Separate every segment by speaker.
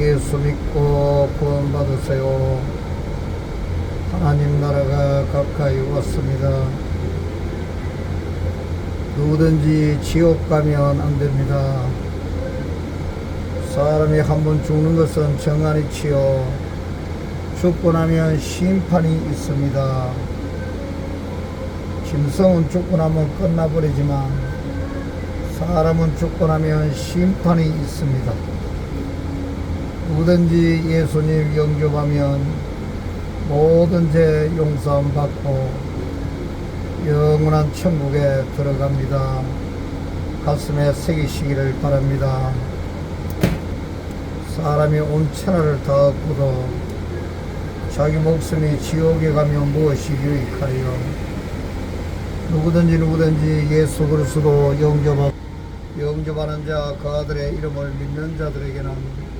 Speaker 1: 예수 믿고 구원받으세요. 하나님 나라가 가까이 왔습니다. 누구든지 지옥 가면 안 됩니다. 사람이 한 번 죽는 것은 정한이치요. 죽고 나면 심판이 있습니다. 짐승은 죽고 나면 끝나버리지만 사람은 죽고 나면 심판이 있습니다. 누구든지 예수님 영접하면 모든 죄 용서함 받고 영원한 천국에 들어갑니다. 가슴에 새기시기를 바랍니다. 사람이 온 천하를 다 얻고도 자기 목숨이 지옥에 가면 무엇이 유익하리요? 누구든지 누구든지 예수 그리스도 영접하, 영접하는 자 그 아들의 이름을 믿는 자들에게는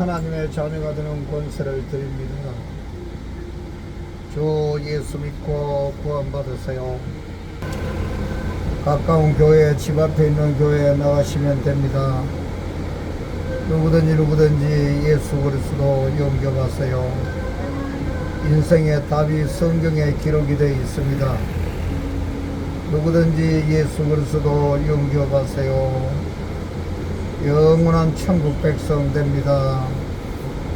Speaker 1: 하나님의 자녀가 되는 권세를 드립니다. 주 예수 믿고 구원받으세요. 가까운 교회, 집 앞에 있는 교회에 나가시면 됩니다. 누구든지 누구든지 예수 그리스도 영접하세요. 인생의 답이 성경에 기록이 되어 있습니다. 누구든지 예수 그리스도 영접하세요. 영원한 천국 백성 됩니다.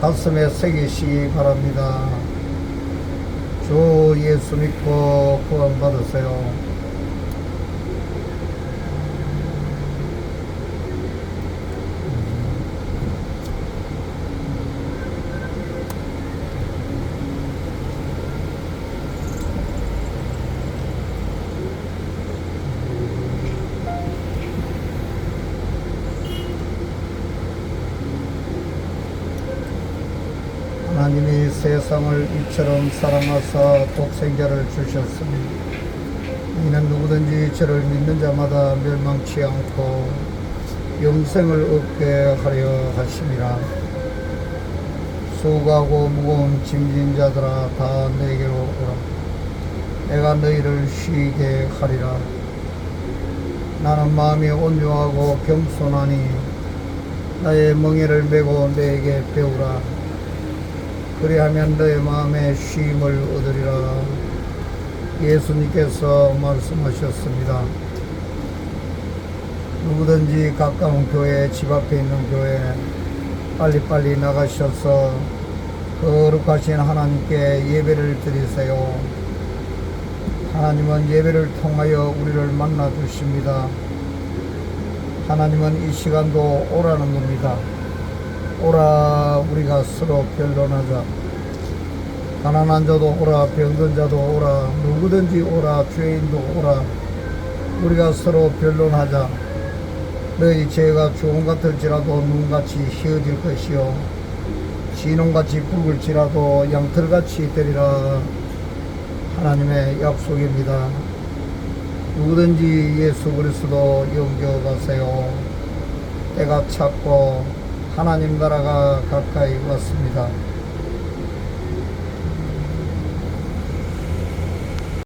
Speaker 1: 가슴에 새기시기 바랍니다. 주 예수 믿고 구원 받으세요. 하나님이 세상을 이처럼 사랑하사 독생자를 주셨습니다. 이는 누구든지 저를 믿는 자마다 멸망치 않고 영생을 얻게 하려 하심이라. 수고하고 무거운 짐진 자들아 다 내게로 오라. 내가 너희를 쉬게 하리라. 나는 마음이 온유하고 겸손하니 나의 멍에를 메고 내게 배우라. 그리하면 너의 마음에 쉼을 얻으리라. 예수님께서 말씀하셨습니다. 누구든지 가까운 교회, 집 앞에 있는 교회, 빨리빨리 나가셔서 거룩하신 하나님께 예배를 드리세요. 하나님은 예배를 통하여 우리를 만나 주십니다. 하나님은 이 시간도 오라는 겁니다. 오라 우리가 서로 변론하자. 가난한 자도 오라 병든 자도 오라 누구든지 오라 죄인도 오라. 우리가 서로 변론하자. 너희 죄가 주홍 같을지라도 눈같이 휘어질 것이요. 진홍같이 굵을지라도 양털같이 되리라. 하나님의 약속입니다. 누구든지 예수 그리스도 영접하세요. 때가 찼고 하나님 나라가 가까이 왔습니다.